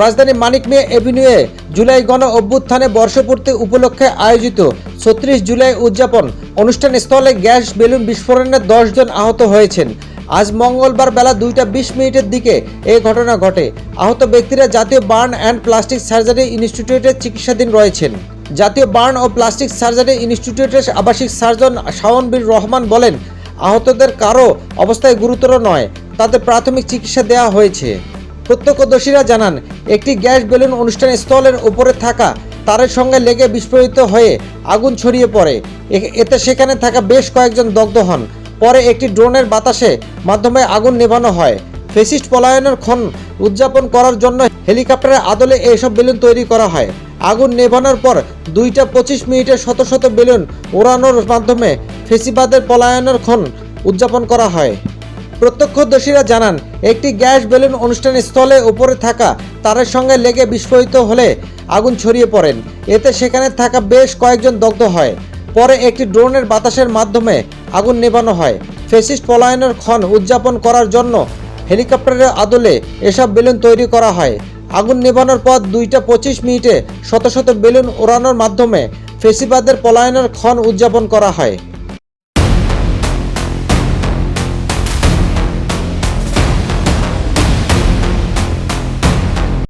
রাজধানী মানিক মিয়া এভিনিউয়ে জুলাই গণ অভ্যুত্থানে বর্ষপূর্তি উপলক্ষে আয়োজিত ছত্রিশ জুলাই উদযাপন অনুষ্ঠান স্থলে গ্যাস, বেলুন বিস্ফোরণে জন আহত হয়েছেন। আজ মঙ্গলবার বেলা দুইটা বিশ মিনিটের দিকে এই ঘটনা ঘটে। আহত ব্যক্তিরা জাতীয় বার্ন অ্যান্ড প্লাস্টিক সার্জারি ইনস্টিটিউটে চিকিৎসাধীন রয়েছেন। জাতীয় বার্ন ও প্লাস্টিক সার্জারি ইনস্টিটিউটের আবাসিক সার্জন শাওন বীর রহমান বলেন, আহতদের কারও অবস্থায় গুরুতর নয়, তাদের প্রাথমিক চিকিৎসা দেওয়া হয়েছে। প্রত্যক্ষদর্শীরা জানান, একটি গ্যাস বেলুন অনুষ্ঠান স্থলের উপরে থাকা তারের সঙ্গে লেগে বিস্ফোরিত হয়ে আগুন ছড়িয়ে পড়ে। এতে সেখানে থাকা বেশ কয়েকজন দগ্ধ হন। পরে একটি ড্রোনের বাতাসে মাধ্যমে আগুন নেভানো হয়। ফেসিস্ট পলায়নের ক্ষণ উদযাপন করার জন্য হেলিকপ্টারের আদলে এইসব বেলুন তৈরি করা হয়। আগুন নেভানোর পর দুইটা পঁচিশ মিনিটে শত শত বেলুন ওড়ানোর মাধ্যমে ফেসিবাদের পলায়নের ক্ষণ উদযাপন করা হয়। প্রত্যক্ষদর্শীরা জানান, একটি গ্যাস বেলুন অনুষ্ঠান স্থলে উপরে থাকা তারের সঙ্গে লেগে বিস্ফোরিত হলে আগুন ছড়িয়ে পড়েন। এতে সেখানে থাকা বেশ কয়েকজন দগ্ধ হয়। পরে একটি ড্রোনের বাতাসের মাধ্যমে আগুন নেভানো হয়। ফেসিস্ট পলায়নের ক্ষণ উদযাপন করার জন্য হেলিকপ্টারের আদলে এসব বেলুন তৈরি করা হয়। আগুন নেভানোর পর দুইটা পঁচিশ মিনিটে শত শত বেলুন ওড়ানোর মাধ্যমে ফেসিবাদের পলায়নের ক্ষণ উদযাপন করা হয়।